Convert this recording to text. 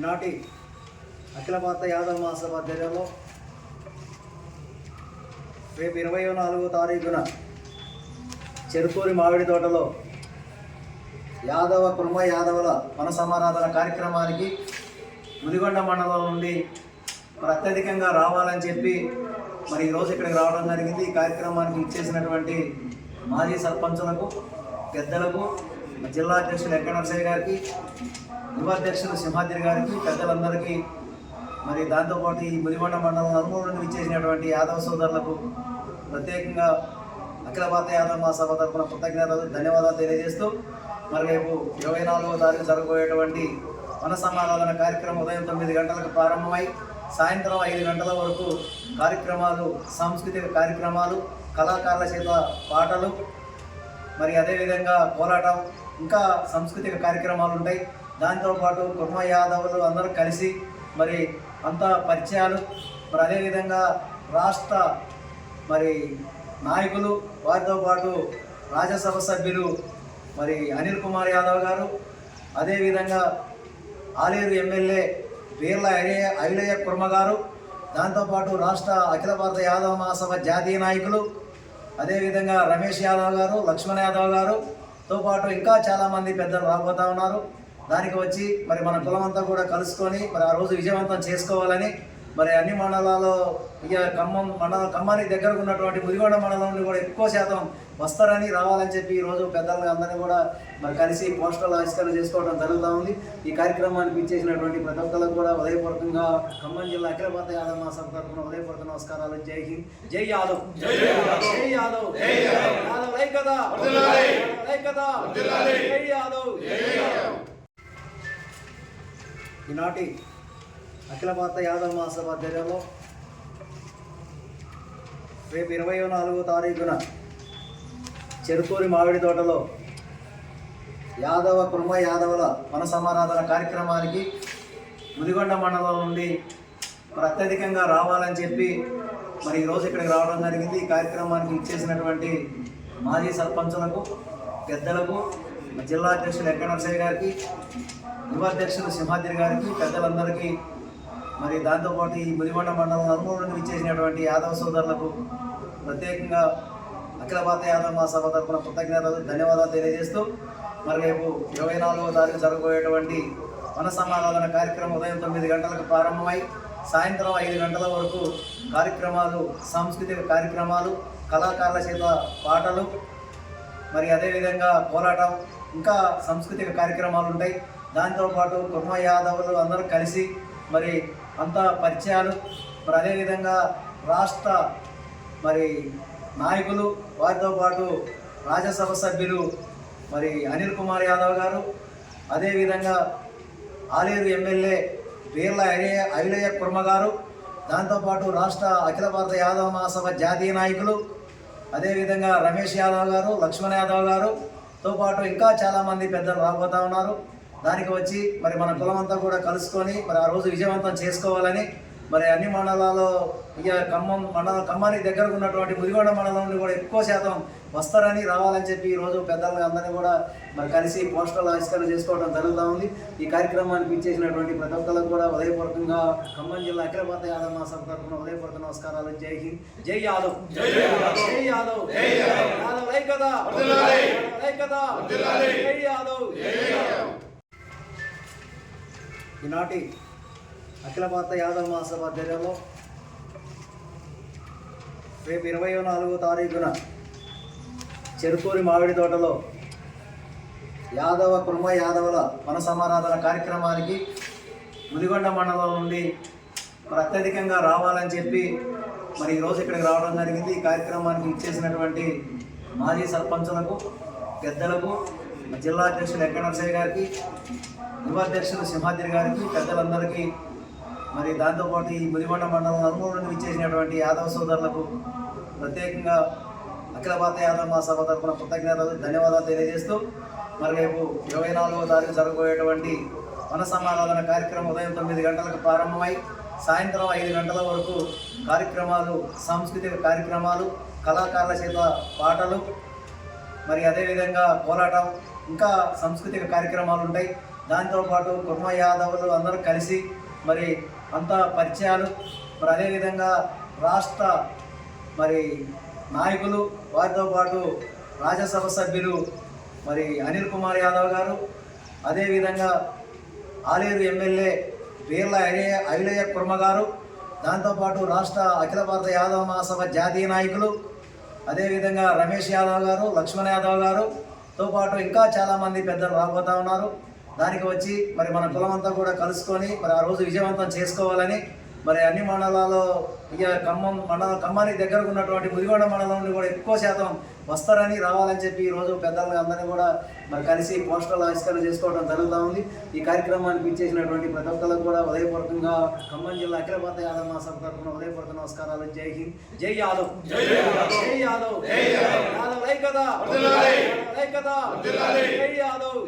ఈనాటి అఖిల భారత యాదవ మహాసభ ఆధ్వర్యంలో రేపు ఇరవై నాలుగో తారీఖున చెరుకూరి మామిడి తోటలో యాదవ కుర్మ యాదవుల మన సమారాధన కార్యక్రమానికి ముదిగొండ మండలం నుండి మరి అత్యధికంగా రావాలని చెప్పి మరి ఈరోజు ఇక్కడికి రావడం జరిగింది. ఈ కార్యక్రమానికి ఇచ్చేసినటువంటి మాజీ సర్పంచులకు పెద్దలకు జిల్లా అధ్యక్షులు వెంకట నరసయ్య గారికి యువ అధ్యక్షులు సింహాద్రి గారికి పెద్దలందరికీ మరి దాంతోపాటు ఈ ముదిగొండ మండలం నలుమూల నుండి విచ్చేసినటువంటి యాదవ సోదరులకు ప్రత్యేకంగా అఖిల భారత యాదవ మహాసభ తరఫున కృతజ్ఞతలు ధన్యవాదాలు తెలియజేస్తూ మరి రేపు ఇరవై నాలుగవ తారీఖు జరగబోయేటువంటి వన సమారాధన కార్యక్రమం ఉదయం తొమ్మిది గంటలకు ప్రారంభమై సాయంత్రం ఐదు గంటల వరకు కార్యక్రమాలు సాంస్కృతిక కార్యక్రమాలు కళాకారుల చేత పాటలు మరి అదేవిధంగా కోలాటం ఇంకా సాంస్కృతిక కార్యక్రమాలు ఉంటాయి. దాంతోపాటు కుర్మ యాదవులు అందరూ కలిసి మరి అంత పరిచయాలు. మరి అదేవిధంగా రాష్ట్ర మరి నాయకులు వారితో పాటు రాజ్యసభ సభ్యులు మరి అనిల్ కుమార్ యాదవ్ గారు. అదేవిధంగా ఆలేరు ఎమ్మెల్యే వీర్ల ఐలయ్య ఐలయ్య కుర్మ గారు. దాంతోపాటు రాష్ట్ర అఖిల భారత యాదవ మహాసభ జాతీయ నాయకులు. అదేవిధంగా రమేష్ యాదవ్ గారు లక్ష్మణ్ యాదవ్ గారు. తో పాటు ఇంకా చాలామంది పెద్దలు రాబోతా ఉన్నారు. దానికి వచ్చి మరి మన కులమంతా కూడా కలుసుకొని మరి ఆ రోజు విజయవంతం చేసుకోవాలని మరి అన్ని మండలాల్లో ఇక ఖమ్మం మండలం ఖమ్మానికి దగ్గరకు ఉన్నటువంటి ముదిగొండ మండలం నుండి కూడా ఎక్కువ శాతం వస్తారని రావాలని చెప్పి ఈ రోజు పెద్దలు అందరినీ కూడా మరి కలిసి పోస్టర్లు ఆవిష్కరణ చేసుకోవడం జరుగుతూ ఉంది. ఈ కార్యక్రమానికి ఇచ్చేసినటువంటి ప్రతి ఒక్కరికి కూడా ఉదయపూర్వకంగా ఖమ్మం జిల్లా అఖిల భారత యాదవ్ మహాసభ తరఫున ఉదయపూర్వక నమస్కారాలు. జై హింద్. జై యాదవ్. జై యాదవ్. జై యాదవ్. ఐక్యత. ఐక్యత. జై యాదవ్. ఈనాటి అఖిల భారత యాదవ మహాసభ ఆధ్వర్యంలో రేపు ఇరవై నాలుగో తారీఖున చెరుకూరి మామిడి తోటలో యాదవ కుటుంబ యాదవుల మన సమారాధన కార్యక్రమానికి ముదిగొండ మండలం నుండి మరి అత్యధికంగా రావాలని చెప్పి మరి ఈరోజు ఇక్కడికి రావడం జరిగింది. ఈ కార్యక్రమానికి ఇచ్చేసినటువంటి మాజీ సర్పంచులకు పెద్దలకు జిల్లా అధ్యక్షులు ఎక్కడ నరసయ్య గారికి యువ అధ్యక్షులు సింహాద్రి గారికి పెద్దలందరికీ మరి దాంతోపాటు ఈ ముదిమండ మండలం నలుమూల నుండి ఇచ్చేసినటువంటి యాదవ సోదరులకు ప్రత్యేకంగా అఖిల భారత యాదవ మహాసభ తరఫున కృతజ్ఞతలు ధన్యవాదాలు తెలియజేస్తూ మరి రేపు ఇరవై నాలుగవ తారీఖు జరగబోయేటువంటి వన సమాధాన కార్యక్రమం ఉదయం తొమ్మిది గంటలకు ప్రారంభమై సాయంత్రం ఐదు గంటల వరకు కార్యక్రమాలు సాంస్కృతిక కార్యక్రమాలు కళాకారుల చేత పాటలు మరి అదేవిధంగా పోరాటం ఇంకా సాంస్కృతిక కార్యక్రమాలు ఉంటాయి. దాంతోపాటు కుర్మ యాదవులు అందరూ కలిసి మరి అంత పరిచయాలు. మరి అదేవిధంగా రాష్ట్ర మరి నాయకులు వారితో పాటు రాజ్యసభ సభ్యులు మరి అనిల్ కుమార్ యాదవ్ గారు అదేవిధంగా ఆలేరు ఎమ్మెల్యే వీర్ల ఐలయ్య అవిలయ కుర్మ గారు దాంతోపాటు రాష్ట్ర అఖిల భారత యాదవ మహాసభ జాతీయ నాయకులు అదేవిధంగా రమేష్ యాదవ్ గారు లక్ష్మణ్ యాదవ్ గారుతో పాటు ఇంకా చాలామంది పెద్దలు రాబోతా ఉన్నారు. దానికి వచ్చి మరి మన కులమంతా కూడా కలుసుకొని మరి ఆ రోజు విజయవంతం చేసుకోవాలని మరి అన్ని మండలాల్లో ఇక ఖమ్మం మండలం ఖమ్మానికి దగ్గరకు ఉన్నటువంటి ముదిగొండ మండలం నుండి కూడా ఎక్కువ శాతం వస్తారని రావాలని చెప్పి ఈ రోజు పెద్దలు అందరినీ కూడా మరి కలిసి పోస్టర్లు ఆవిష్కరణ చేసుకోవడం జరుగుతూ ఉంది. ఈ కార్యక్రమానికి ఇచ్చేసినటువంటి ప్రతి ఒక్కరికి కూడా ఉదయపూర్వకంగా ఖమ్మం జిల్లా అఖిల భారత యాదవ్ మహాసభ తరఫున ఉదయపూర్వక నమస్కారాలు. జై హింద్ జై యాదవ్. జై యాదవ్. యాదవ్. ఐక్యత ఐక్యత జై యాదవ్. ఈనాటి అఖిల భారత యాదవ మహాసభ ఆధ్వర్యంలో రేపు ఇరవై నాలుగో తారీఖున చెరుకూరి మామిడి తోటలో యాదవ కుర్మ యాదవుల మన సమారాధన కార్యక్రమానికి ముదిగొండ మండలం నుండి మరి అత్యధికంగా రావాలని చెప్పి మరి ఈరోజు ఇక్కడికి రావడం జరిగింది. ఈ కార్యక్రమానికి ఇచ్చేసినటువంటి మాజీ సర్పంచులకు పెద్దలకు జిల్లా అధ్యక్షులు ఎక్కడ నరసయ్య గారికి యువాధ్యక్షులు సింహాద్రి గారికి పెద్దలందరికీ మరి దాంతోపాటు ఈ ముదిగొండ మండలం నలుమూల నుండి ఇచ్చేసినటువంటి యాదవ సోదరులకు ప్రత్యేకంగా అఖిల భారత యాదవ మహాసభ తరఫున కృతజ్ఞతలు ధన్యవాదాలు తెలియజేస్తూ మరి రేపు ఇరవై నాలుగవ తారీఖు జరగబోయేటువంటి వన సమారాధన కార్యక్రమం ఉదయం తొమ్మిది గంటలకు ప్రారంభమై సాయంత్రం ఐదు గంటల వరకు కార్యక్రమాలు సాంస్కృతిక కార్యక్రమాలు కళాకారుల చేత పాటలు మరి అదేవిధంగా కోలాటం ఇంకా సాంస్కృతిక కార్యక్రమాలు ఉంటాయి. దాంతోపాటు కుర్మ యాదవులు అందరూ కలిసి మరి అంత పరిచయాలు. మరి అదేవిధంగా రాష్ట్ర మరి నాయకులు వారితో పాటు రాజ్యసభ సభ్యులు మరి అనిల్ కుమార్ యాదవ్ గారు. అదేవిధంగా ఆలేరు ఎమ్మెల్యే బీర్ల ఐలయ్య ఐలయ్య కుర్మ గారు. దాంతోపాటు రాష్ట్ర అఖిల భారత యాదవ మహాసభ జాతీయ నాయకులు. అదేవిధంగా రమేష్ యాదవ్ గారు లక్ష్మణ్ యాదవ్ గారుతో పాటు ఇంకా చాలామంది పెద్దలు రాబోతా ఉన్నారు. దానికి వచ్చి మరి మన కులమంతా కూడా కలుసుకొని మరి ఆ రోజు విజయవంతం చేసుకోవాలని మరి అన్ని మండలాల్లో ఇక ఖమ్మం మండలం ఖమ్మానికి దగ్గరకు ఉన్నటువంటి ముదిగొండ మండలం నుండి కూడా ఎక్కువ శాతం వస్తారని రావాలని చెప్పి ఈ రోజు పెద్దలు అందరినీ కూడా మరి కలిసి పోస్టల్ ఆవిష్కరణ చేసుకోవడం జరుగుతూ ఉంది. ఈ కార్యక్రమానికి ఇచ్చేసినటువంటి ప్రతి ఒక్కరికి కూడా ఉదయపూర్వకంగా ఖమ్మం జిల్లా అఖిల భారత యాదవ్ మహాసభ తరఫున ఉదయపూర్వక నమస్కారాలు. జై హింద్ జై యాదవ్. జై యాదవ్. యాదవ్. ఐక్యత జై యాదవ్.